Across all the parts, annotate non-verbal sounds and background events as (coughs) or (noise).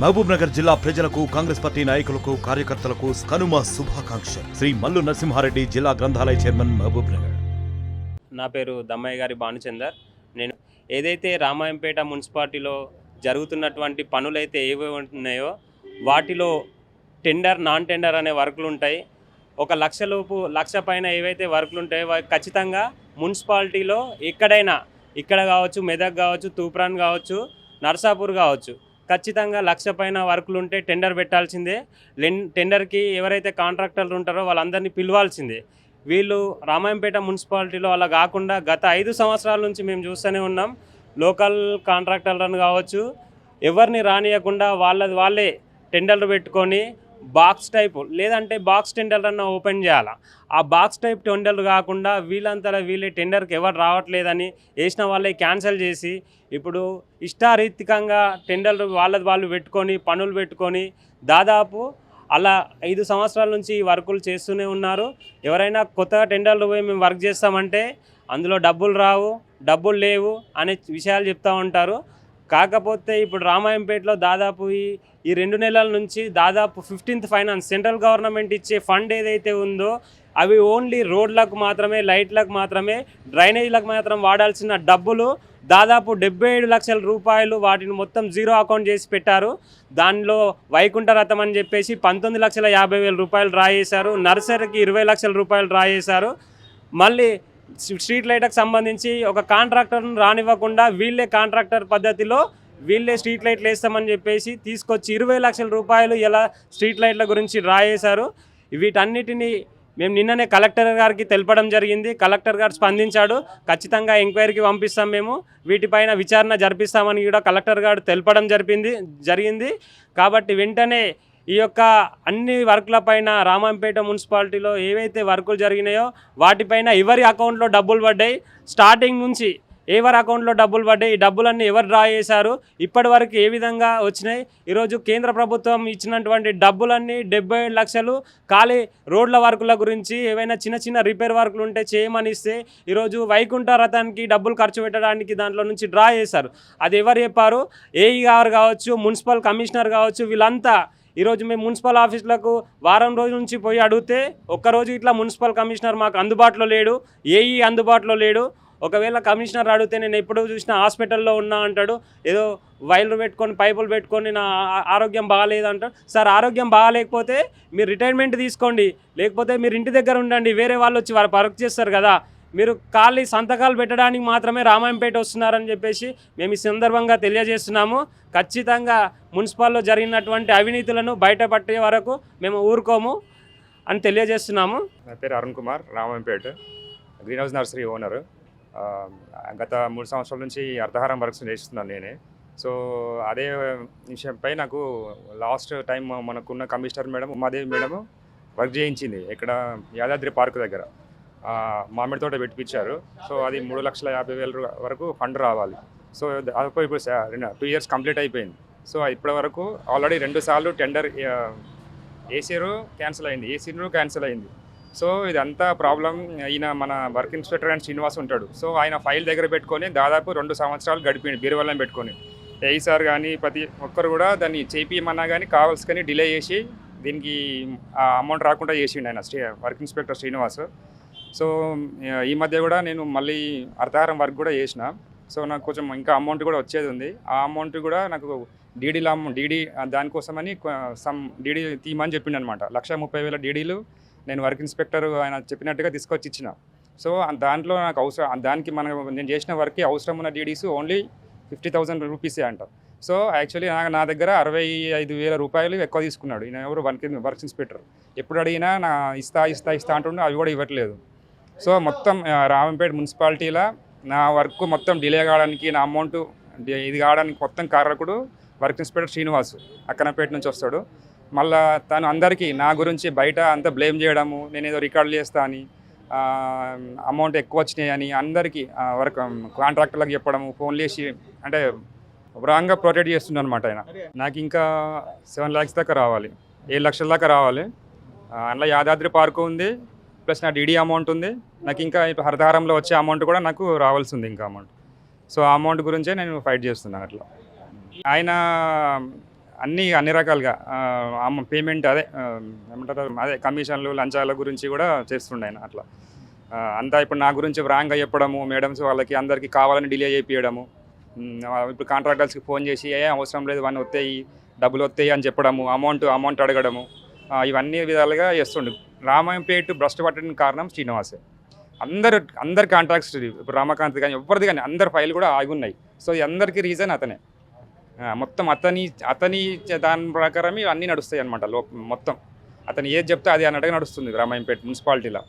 మహబూబ్ నగర్ జిల్లా ప్రజలకు కాంగ్రెస్ పార్టీ నాయకులకు కార్యకర్తలకు కనుమ శుభాకాంక్షలు. శ్రీ మల్లు నరసింహారెడ్డి జిల్లా గ్రంథాలయ చైర్మన్ మహబూబ్ నగర్ నా పేరు దమ్మయ్య గారి భానుచందర్. నేను ఏదైతే రామాయంపేట మున్సిపాలిటీలో జరుగుతున్నటువంటి పనులైతే ఏవి ఉన్నాయో వాటిలో టెండర్ నాన్ టెండర్ అనే వర్కులు ఉంటాయి. ఒక లక్షలోపు లక్ష పైన ఏవైతే వర్కులు ఉంటాయో ఖచ్చితంగా మున్సిపాలిటీలో ఎక్కడైనా ఇక్కడ కావచ్చు మెదక్ కావచ్చు తూప్రాన్ కావచ్చు నర్సాపూర్ కావచ్చు ఖచ్చితంగా లక్ష పైన వర్కులు ఉంటే టెండర్ పెట్టాల్సిందే. లెన్ టెండర్కి ఎవరైతే కాంట్రాక్టర్లు ఉంటారో వాళ్ళందరినీ పిలవాల్సిందే. వీళ్ళు రామాయంపేట మున్సిపాలిటీలో అలా కాకుండా గత ఐదు సంవత్సరాల నుంచి మేము చూస్తూనే ఉన్నాం. లోకల్ కాంట్రాక్టర్లను కావచ్చు ఎవరిని రానియకుండా వాళ్ళది వాళ్ళే టెండర్లు పెట్టుకొని బాక్స్ టైప్ లేదంటే బాక్స్ టెండర్ అన్న ఓపెన్ చేయాలా? ఆ బాక్స్ టైప్ టెండర్లు కాకుండా వీళ్ళంతా వీళ్ళే టెండర్కి ఎవరు రావట్లేదని వేసిన వాళ్ళే క్యాన్సిల్ చేసి ఇప్పుడు ఇష్టారీతికంగా టెండర్లు వాళ్ళది వాళ్ళు పెట్టుకొని పనులు పెట్టుకొని దాదాపు అలా ఐదు సంవత్సరాల నుంచి ఈ వర్కులు చేస్తూనే ఉన్నారు. ఎవరైనా కొత్తగా టెండర్లు పోయి మేము వర్క్ చేస్తామంటే అందులో డబ్బులు రావు డబ్బులు లేవు అనే విషయాలు చెప్తూ ఉంటారు. కాకపోతే ఇప్పుడు రామాయంపేటలో దాదాపు ఈ ఈ రెండు నెలల నుంచి దాదాపు ఫిఫ్టీన్త్ ఫైనాన్స్ సెంట్రల్ గవర్నమెంట్ ఇచ్చే ఫండ్ ఏదైతే ఉందో అవి ఓన్లీ రోడ్లకు మాత్రమే లైట్లకు మాత్రమే డ్రైనేజీలకు మాత్రం వాడాల్సిన డబ్బులు దాదాపు డెబ్బై ఏడు లక్షల రూపాయలు వాటిని మొత్తం జీరో అకౌంట్ చేసి పెట్టారు. దానిలో వైకుంఠ రథం అని చెప్పేసి పంతొమ్మిది లక్షల యాభై వేల రూపాయలు డ్రా చేశారు నర్సరీకి ఇరవై లక్షల రూపాయలు డ్రా చేశారు మళ్ళీ స్ట్రీట్ లైట్కి సంబంధించి ఒక కాంట్రాక్టర్ను రానివ్వకుండా వీళ్ళే కాంట్రాక్టర్ పద్ధతిలో వీళ్ళే స్ట్రీట్ లైట్లు వేస్తామని చెప్పేసి తీసుకొచ్చి ఇరవై లక్షల రూపాయలు ఇలా స్ట్రీట్ లైట్ల గురించి రాయేశారు. వీటన్నిటిని మేము నిన్ననే కలెక్టర్ గారికి తెలపడం జరిగింది. కలెక్టర్ గారు స్పందించాడు. ఖచ్చితంగా ఎంక్వైరీకి పంపిస్తాం మేము. వీటిపైన విచారణ జరిపిస్తామని కూడా కలెక్టర్ గారు తెలపడం జరిపింది జరిగింది. కాబట్టి వెంటనే ఈ యొక్క అన్ని వర్కులపైన రామంపేట మున్సిపాలిటీలో ఏవైతే వర్కులు జరిగినాయో వాటిపైన ఎవరి అకౌంట్లో డబ్బులు పడ్డాయి? స్టార్టింగ్ నుంచి ఎవరి అకౌంట్లో డబ్బులు పడ్డాయి? ఈ డబ్బులన్నీ ఎవరు డ్రా చేశారు? ఇప్పటి వరకు ఏ విధంగా వచ్చినాయి? ఈరోజు కేంద్ర ప్రభుత్వం ఇచ్చినటువంటి డబ్బులన్నీ డెబ్బై ఏడు లక్షలు ఖాళీ రోడ్ల వర్కుల గురించి ఏవైనా చిన్న చిన్న రిపేర్ వర్కులు ఉంటే చేయమని ఇస్తే ఈరోజు వైకుంఠ రథానికి డబ్బులు ఖర్చు పెట్టడానికి దాంట్లో నుంచి డ్రా చేశారు. అది ఎవరు చెప్పారు? ఏఈ గారు కావచ్చు మున్సిపల్ కమిషనర్ కావచ్చు వీళ్ళంతా ఈరోజు మేము మున్సిపల్ ఆఫీసులకు వారం రోజుల నుంచి పోయి అడిగితే ఒక్కరోజు ఇట్లా మున్సిపల్ కమిషనర్ మాకు అందుబాటులో లేడు ఏఈ అందుబాటులో లేడు. ఒకవేళ కమిషనర్ అడిగితే నేను ఎప్పుడు చూసినా హాస్పిటల్లో ఉన్నా అంటాడు ఏదో వైర్లు పెట్టుకొని పైపులు పెట్టుకొని నా ఆరోగ్యం బాగాలేదు అంటాడు. సార్ ఆరోగ్యం బాగాలేకపోతే మీరు రిటైర్మెంట్ తీసుకోండి లేకపోతే మీరు ఇంటి దగ్గర ఉండండి వేరే వాళ్ళు వచ్చి వారు వర్క్ చేస్తారు కదా. మీరు ఖాళీ సంతకాలు పెట్టడానికి మాత్రమే రామాయంపేట వస్తున్నారని చెప్పేసి మేము ఈ సందర్భంగా తెలియజేస్తున్నాము. ఖచ్చితంగా మున్సిపాల్లో జరిగినటువంటి అవినీతులను బయటపట్టే వరకు మేము ఊరుకోము అని తెలియజేస్తున్నాము. నా పేరు Arun Kumar Ramayampet. Green house nursery owner. గత మూడు సంవత్సరాల నుంచి అర్ధహారం వర్క్స్ చేస్తున్నాను నేనే. సో అదే విషయంపై నాకు లాస్ట్ టైం మనకున్న commissioner madam Umadevi madam work చేయించింది ఇక్కడ యాదాద్రి పార్క్ దగ్గర. మామిడి తోట పెట్టిపించారు. సో అది మూడు లక్షల యాభై వేల వరకు ఫండ్ రావాలి. సో అదొక ఇప్పుడు టూ ఇయర్స్ కంప్లీట్ అయిపోయింది. సో ఇప్పటి వరకు ఆల్రెడీ రెండు సార్లు టెండర్ ఏసీరు క్యాన్సిల్ అయింది. ఏసీను క్యాన్సిల్ అయింది. సో ఇదంతా ప్రాబ్లం ఈయన మన వర్క్ ఇన్స్పెక్టర్ అండ్ శ్రీనివాస్ ఉంటాడు. సో ఆయన ఫైల్ దగ్గర పెట్టుకొని దాదాపు రెండు సంవత్సరాలు గడిపిండు బీరువల్లం పెట్టుకొని. ఏఈ సార్ కానీ ప్రతి ఒక్కరు కూడా దాన్ని చేపియమన్నా కానీ కావాల్సి కానీ డిలే చేసి దీనికి ఆ అమౌంట్ రాకుండా చేసిండు ఆయన stay work inspector Srinivas. So ఈ మధ్య కూడా నేను మళ్ళీ అర్ధహారం వర్క్ కూడా చేసిన. సో నాకు కొంచెం ఇంకా అమౌంట్ కూడా వచ్చేది ఉంది. ఆ అమౌంట్ కూడా నాకు డీడీలో డీడీ దానికోసమని సమ్ డీడీ తీయమని చెప్పిండు అనమాట లక్ష ముప్పై వేల డీడీలు నేను వర్క్ ఇన్స్పెక్టర్ ఆయన చెప్పినట్టుగా తీసుకొచ్చి ఇచ్చిన. సో దాంట్లో నాకు అవసరం దానికి మన నేను చేసిన వర్క్కి అవసరం ఉన్న డీడీస్ ఓన్లీ ఫిఫ్టీ థౌసండ్ రూపీసే అంట. సో యాక్చువల్లీ నాకు నా దగ్గర అరవై ఐదు వేల రూపాయలు ఎక్కువ తీసుకున్నాడు. ఈయన ఎవరు వర్క్ వర్క్ ఇన్స్పెక్టర్. ఎప్పుడు అడిగినా నా ఇస్తా ఇస్తా ఇస్తా అంటుండే అవి కూడా ఇవ్వట్లేదు. సో మొత్తం రావంపేట రామంపేట మున్సిపాలిటీలో నా వర్క్ మొత్తం డిలే కావడానికి నా అమౌంట్ ఇది కావడానికి మొత్తం కారకుడు వర్క్ ఇన్స్పెక్టర్ శ్రీనివాస్ అక్కనపేట నుంచి వస్తాడు. మళ్ళా తను అందరికీ నా గురించి బయట అంతా బ్లేమ్ చేయడము నేను ఏదో రికార్డులు చేస్తా అని అమౌంట్ ఎక్కువ వచ్చినాయి అని అందరికీ వర్క్ కాంట్రాక్టర్లకు చెప్పడము ఫోన్ చేసి అంటే రాంగ్గా ప్రొటెక్ట్ చేస్తున్నాను అనమాట ఆయన. నాకు ఇంకా సెవెన్ ల్యాక్స్ దాకా రావాలి ఏడు లక్షల దాకా రావాలి. అందులో యాదాద్రి పార్కు ఉంది ప్లస్ నా డీడీ అమౌంట్ ఉంది. నాకు ఇంకా ఇప్పుడు హరితహారంలో వచ్చే అమౌంట్ కూడా నాకు రావాల్సి ఉంది ఇంకా అమౌంట్. సో ఆ అమౌంట్ గురించే నేను ఫైట్ చేస్తున్నాను అట్లా. ఆయన అన్ని అన్ని రకాలుగా పేమెంట్ అదే ఏమంటారు అదే కమిషన్లు లంచాల గురించి కూడా చేస్తుండే ఆయన అట్లా. అంతా ఇప్పుడు నా గురించి రాంగ్గా చెప్పడము మేడమ్స్ వాళ్ళకి అందరికీ కావాలని డిలే చేయించడము ఇప్పుడు కాంట్రాక్టర్స్కి ఫోన్ చేసి ఏ అవసరం లేదు ఇవన్నీ వస్తాయి డబ్బులు వస్తాయి అని చెప్పడము అమౌంట్ అమౌంట్ అడగడము ఇవన్నీ విధాలుగా చేస్తుండు. రామాయంపేట భ్రష్టు పట్టడానికి కారణం శ్రీనివాసే. అందరు అందరు కాంట్రాక్ట్స్ ఇప్పుడు రామకాంత్ కానీ ఎవరిది కానీ అందరి ఫైల్ కూడా ఆగి ఉన్నాయి. సో అందరికీ రీజన్ అతనే. మొత్తం అతని అతని దాని ప్రకారం అన్నీ నడుస్తాయి అనమాట లో మొత్తం. అతను ఏది చెప్తే అది అన్నట్టుగా నడుస్తుంది రామాయంపేట మున్సిపాలిటీలో.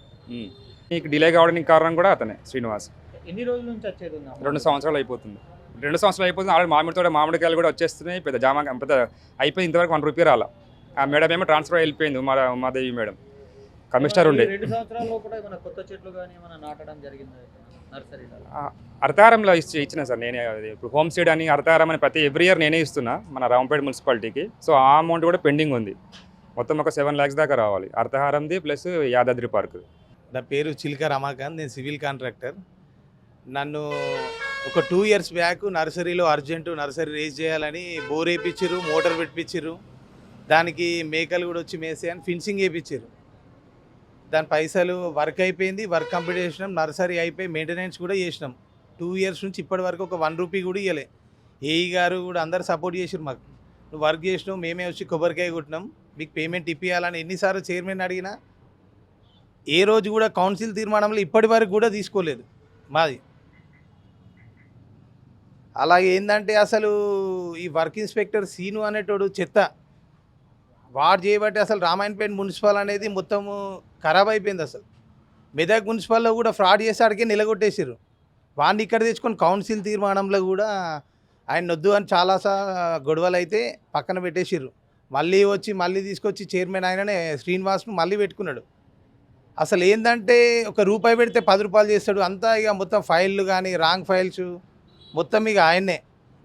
నీకు డిలే కావడానికి కారణం కూడా అతనే శ్రీనివాస్. ఎన్ని రోజుల నుంచి వచ్చేది? రెండు సంవత్సరాలు అయిపోతుంది. రెండు సంవత్సరాలు అయిపోతుంది. ఆల్రెడీ మామిడితో మామిడికాయలు కూడా వచ్చేస్తున్నాయి. పెద్ద జామ పెద్ద అయిపోయింది ఇంతవరకు వన్ రూపీ రాలా. ఆ మేడం ఏమో ట్రాన్స్ఫర్ వెళ్ళిపోయింది ఉమా ఉమాదేవి మేడం. కమిషనర్ ఉండే. అర్తారంలో ఇచ్చి ఇచ్చిన సార్ నేనే. ఇప్పుడు హోమ్ సీడ్ అని అర్తారం అని ప్రతి ఎవ్రీ ఇయర్ నేనే ఇస్తున్నా మన రాంపేట మున్సిపాలిటీకి. సో ఆ అమౌంట్ కూడా పెండింగ్ ఉంది. మొత్తం ఒక సెవెన్ ల్యాక్స్ దాకా రావాలి. అర్తహారంది ప్లస్ యాదాద్రి పార్క్. నా పేరు చిల్క రమాకాంత్ నేను సివిల్ కాంట్రాక్టర్. నన్ను ఒక టూ ఇయర్స్ బ్యాక్ నర్సరీలో అర్జెంటు నర్సరీ రేజ్ చేయాలని బోర్ వేయించారు మోటార్ పెట్టించారు దానికి మేకలు కూడా వచ్చి మేసేయని ఫిన్సింగ్ వేయించారు దాని పైసలు వర్క్ అయిపోయింది వర్క్ కంప్లీట్ చేసినాం నర్సరీ అయిపోయి మెయింటెనెన్స్ కూడా చేసినాం. టూ ఇయర్స్ నుంచి ఇప్పటి వరకు ఒక వన్ రూపీ కూడా ఇవ్వలే ఏఈ గారు కూడా అందరు సపోర్ట్ చేసారు మాకు. నువ్వు వర్క్ చేసినావు మేమే వచ్చి కొబ్బరికాయ కొట్టినాం. మీకు పేమెంట్ ఇప్పియాలని ఎన్నిసార్లు చైర్మన్ అడిగినా ఏ రోజు కూడా కౌన్సిల్ తీర్మానంలో ఇప్పటి వరకు కూడా తీసుకోలేదు మాది. అలాగే ఏంటంటే అసలు ఈ వర్క్ ఇన్స్పెక్టర్ సీను అనేటోడు చెత్త. వాడు చేయబట్టి అసలు రామాయణపేట మున్సిపల్ అనేది మొత్తము ఖరాబ్ అయిపోయింది అసలు. మెదక్ మున్సిపల్లో కూడా ఫ్రాడ్ చేసాడికే నిలగొట్టేసారు వాడిని ఇక్కడ తెచ్చుకొని కౌన్సిల్ తీర్మానంలో కూడా ఆయన వద్దు అని చాలాసా గొడవలు అయితే పక్కన పెట్టేసారు మళ్ళీ వచ్చి మళ్ళీ తీసుకొచ్చి చైర్మన్ ఆయననే శ్రీనివాస్ను మళ్ళీ పెట్టుకున్నాడు. అసలు ఏంటంటే ఒక రూపాయి పెడితే పది రూపాయలు చేస్తాడు. అంతా ఇక మొత్తం ఫైళ్ళు కానీ రాంగ్ ఫైల్స్ మొత్తం ఇక ఆయన్నే.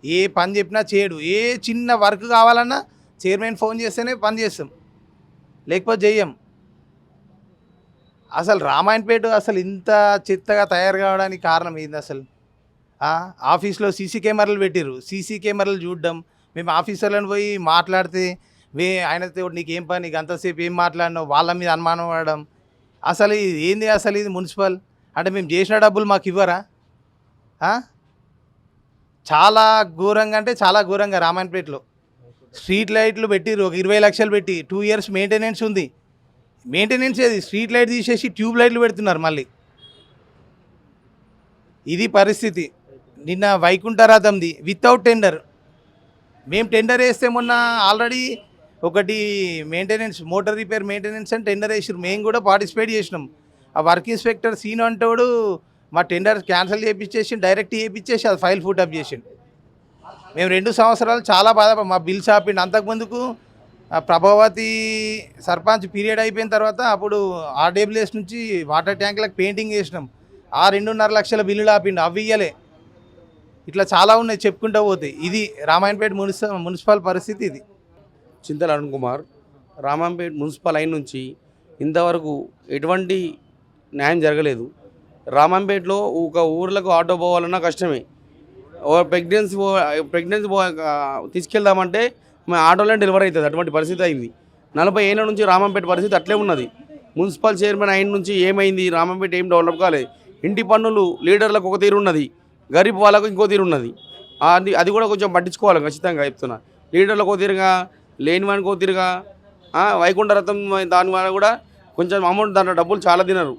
ఏ పని చెప్పినా చేయడు. ఏ చిన్న వర్క్ కావాలన్నా చైర్మన్ ఫోన్ చేస్తేనే పని చేస్తాం. లేకపోతే చెయ్యం. అసలు రామాయణపేట అసలు ఇంత చెత్తగా తయారు కావడానికి కారణం ఏంది అసలు? ఆఫీస్లో సీసీ కెమెరాలు పెట్టిర్రు. సీసీ కెమెరాలు చూడడం. మేము ఆఫీసర్లను పోయి మాట్లాడితే వే ఆయనతో నీకేం పని? నీకు అంతసేపు ఏం మాట్లాడినావు? వాళ్ళ మీద అనుమానం పడడం. అసలు ఇది ఏంది అసలు ఇది మున్సిపల్? అంటే మేము చేసిన డబ్బులు మాకు ఇవ్వరా? చాలా ఘోరంగా అంటే చాలా ఘోరంగా రామాయణపేటలో. స్ట్రీట్ లైట్లు పెట్టిరు ఒక ఇరవై లక్షలు పెట్టి టూ ఇయర్స్ మెయింటెనెన్స్ ఉంది. మెయింటెనెన్స్ ఏది? స్ట్రీట్ లైట్ తీసేసి ట్యూబ్ లైట్లు పెడుతున్నారు మళ్ళీ. ఇది పరిస్థితి. నిన్న వైకుంఠరాధంది వితౌట్ టెండర్ మేము టెండర్ వేస్తే మొన్న ఆల్రెడీ ఒకటి మెయింటెనెన్స్ మోటార్ రిపేర్ మెయింటెనెన్స్ అని టెండర్ వేసారు మేము కూడా పార్టిసిపేట్ చేసినాం. ఆ వర్క్ ఇన్స్పెక్టర్ సీన్ అంటోడు మా టెండర్ క్యాన్సిల్ చేయించేసి డైరెక్ట్ చేయించేసి అది ఫైల్ ఫుటప్ చేసిండు. మేము రెండు సంవత్సరాలు చాలా బాధ మా బిల్ షాపిండి అంతకుముందుకు ప్రభావతి సర్పంచ్ పీరియడ్ అయిపోయిన తర్వాత అప్పుడు ఆర్డబ్ల్యూఎస్ నుంచి వాటర్ ట్యాంకులకు పెయింటింగ్ వేసినాం. ఆ రెండున్నర లక్షల బిల్లులు ఆపిండు. అవి ఇయ్యలే. ఇట్లా చాలా ఉన్నాయి చెప్పుకుంటూ పోతాయి ఇది రామాయణపేట మున్సి మున్సిపల్ పరిస్థితి ఇది. చింతల అరుణ్ కుమార్ రామాయణపేట మున్సిపల్ లైన్ నుంచి ఇంతవరకు ఎటువంటి న్యాయం జరగలేదు. రామంపేటలో ఒక ఊర్లకు ఆటో పోవాలన్నా కష్టమే. ప్రెగ్నెన్సీ ప్రెగ్నెన్సీ తీసుకెళ్దామంటే మా ఆటోలో డెలివరీ అవుతుంది. అటువంటి పరిస్థితి అయింది. నలభై ఏళ్ళ నుంచి రామంపేట పరిస్థితి అట్లే ఉన్నది. మున్సిపల్ చైర్మన్ అయిన నుంచి ఏమైంది? రామంపేట ఏం డెవలప్ కాలేదు. ఇంటి పన్నులు లీడర్లకు ఒక తీరు ఉన్నది. గరీబ్ వాళ్ళకు ఇంకో తీరు ఉన్నది. అది అది కూడా కొంచెం పట్టించుకోవాలి. ఖచ్చితంగా చెప్తున్నా. లీడర్లకు ఒక తీరుగా లేని వానికి ఒక తీరుగా వైకుంఠరథం వైకుంఠ దాని వల్ల కూడా కొంచెం అమౌంట్ దాంట్లో డబ్బులు చాలా తినరు.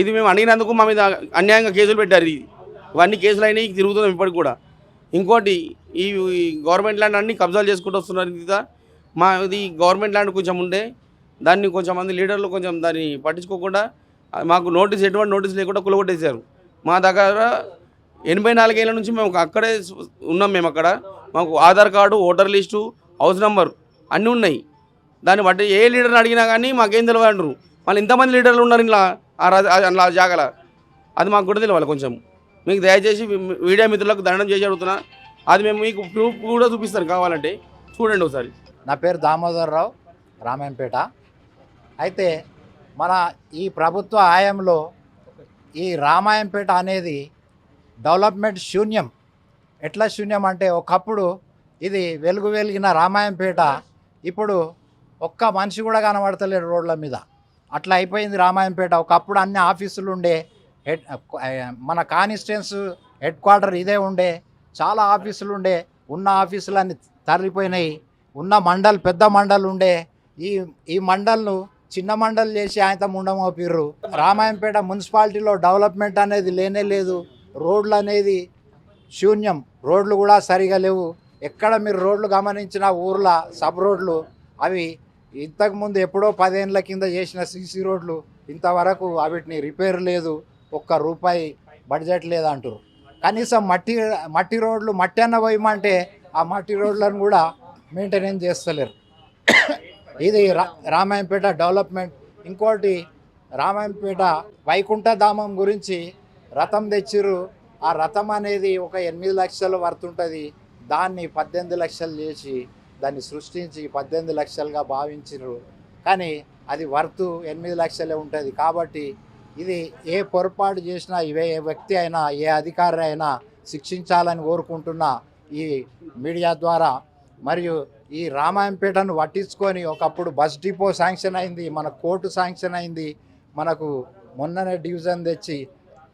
ఇది మేము అడిగినందుకు మా మీద అన్యాయంగా కేసులు పెట్టారు. ఇది ఇవన్నీ కేసులు అయినాయి తిరుగుతున్నాం ఇప్పటికి కూడా. ఇంకోటి ఈ గవర్నమెంట్ ల్యాండ్ అన్నీ కబ్జాలు చేసుకుంటూ వస్తున్నారు ఇది మా ఇది గవర్నమెంట్ ల్యాండ్ కొంచెం ఉండే దాన్ని కొంచెం మంది లీడర్లు కొంచెం దాన్ని పట్టించుకోకుండా మాకు నోటీస్ ఎటువంటి నోటీస్ లేకుండా కులగొట్టేశారు. మా దగ్గర ఎనభై నాలుగేళ్ళ నుంచి మేము అక్కడే ఉన్నాం మేము అక్కడ. మాకు Aadhaar card voter list house number అన్నీ ఉన్నాయి. దాన్ని బట్టి ఏ లీడర్ని అడిగినా కానీ మాకేం తెలియదు అంటారు మళ్ళీ ఇంతమంది లీడర్లు ఉన్నారు ఇలా ఆ రా- అలా జాగల. అది మాకు కూడా తెలియాలి కొంచెం. మీకు దయచేసి మీ- మీడియా మిత్రులకు దండం చేసి అడుగుతున్నా. అది మేము మీకు ప్రూఫ్ కూడా చూపిస్తాను కావాలంటే. చూడండి ఒకసారి. నా పేరు దామోదరరావు రామాయంపేట అయితే మన ఈ ప్రభుత్వ హయాంలో ఈ రామాయంపేట అనేది డెవలప్మెంట్ శూన్యం. ఎట్లా శూన్యం అంటే ఒకప్పుడు ఇది వెలుగు వెలిగిన రామాయంపేట ఇప్పుడు ఒక్క మనిషి కూడా కనబడతలేడు రోడ్ల మీద. అట్లా అయిపోయింది రామాయంపేట ఒకప్పుడు అన్ని ఆఫీసులు ఉండే హెడ్ మన కానిస్టెన్స్ హెడ్ క్వార్టర్ ఇదే ఉండే చాలా ఆఫీసులు ఉండే ఉన్న ఆఫీసులన్నీ తరలిపోయినాయి ఉన్న మండల్ పెద్ద మండల్ ఉండే ఈ ఈ మండల్ను చిన్న మండలి చేసి ఆయన ముండమోపిర్రు రామాయంపేట మున్సిపాలిటీలో డెవలప్మెంట్ అనేది లేనే లేదు రోడ్లు అనేది శూన్యం రోడ్లు కూడా సరిగా లేవు. ఎక్కడ మీరు రోడ్లు గమనించిన ఊర్ల సబ్ రోడ్లు అవి ఇంతకుముందు ఎప్పుడో పదేళ్ళ కింద చేసిన సీసీ రోడ్లు ఇంతవరకు వాటిని రిపేర్ లేదు. ఒక్క రూపాయి బడ్జెట్ లేదంటారు కనీసం మట్టి మట్టి రోడ్లు మట్టి అన్న పోయమంటే ఆ మట్టి రోడ్లను కూడా మెయింటెనెన్స్ చేస్తలేరు. ఇది రా రామాయంపేట డెవలప్మెంట్. ఇంకోటి రామాయంపేట వైకుంఠ ధామం గురించి రథం తెచ్చిర్రు. ఆ రథం అనేది ఒక ఎనిమిది లక్షలు వర్త్ ఉంటుంది దాన్ని పద్దెనిమిది లక్షలు చేసి దాన్ని సృష్టించి పద్దెనిమిది లక్షలుగా భావించరు కానీ అది వర్త్ ఎనిమిది లక్షలే ఉంటుంది. కాబట్టి ఇది ఏ పొరపాటు చేసినా ఇవే ఏ వ్యక్తి అయినా ఏ అధికారి అయినా శిక్షించాలని కోరుకుంటున్నా ఈ మీడియా ద్వారా. మరియు ఈ రామాయంపేటను పట్టించుకొని ఒకప్పుడు బస్ డిపో శాంక్షన్ అయింది మన కోర్టు శాంక్షన్ అయింది మనకు మొన్ననే డివిజన్ తెచ్చి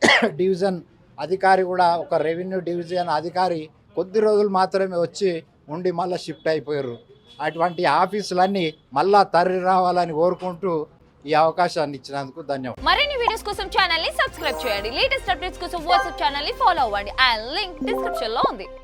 (coughs) డివిజన్ అధికారి కూడా ఒక రెవెన్యూ డివిజన్ అధికారి కొద్ది రోజులు మాత్రమే వచ్చి ఉండి మళ్ళీ షిఫ్ట్ అయిపోయారు. అటువంటి ఆఫీసులన్నీ మళ్ళా తరలి రావాలని కోరుకుంటూ ఈ అవకాశాన్ని ఇచ్చినందుకు ధన్యవాదాలు. మరిన్ని వీడియోస్ కోసం ఛానల్ని సబ్స్క్రైబ్ చేయండి. లేటెస్ట్ అప్డేట్స్ కోసం వాట్సాప్ ఛానల్ని ఫాలో అవ్వండి. అండ్ లింక్ డిస్క్రిప్షన్లో ఉంది.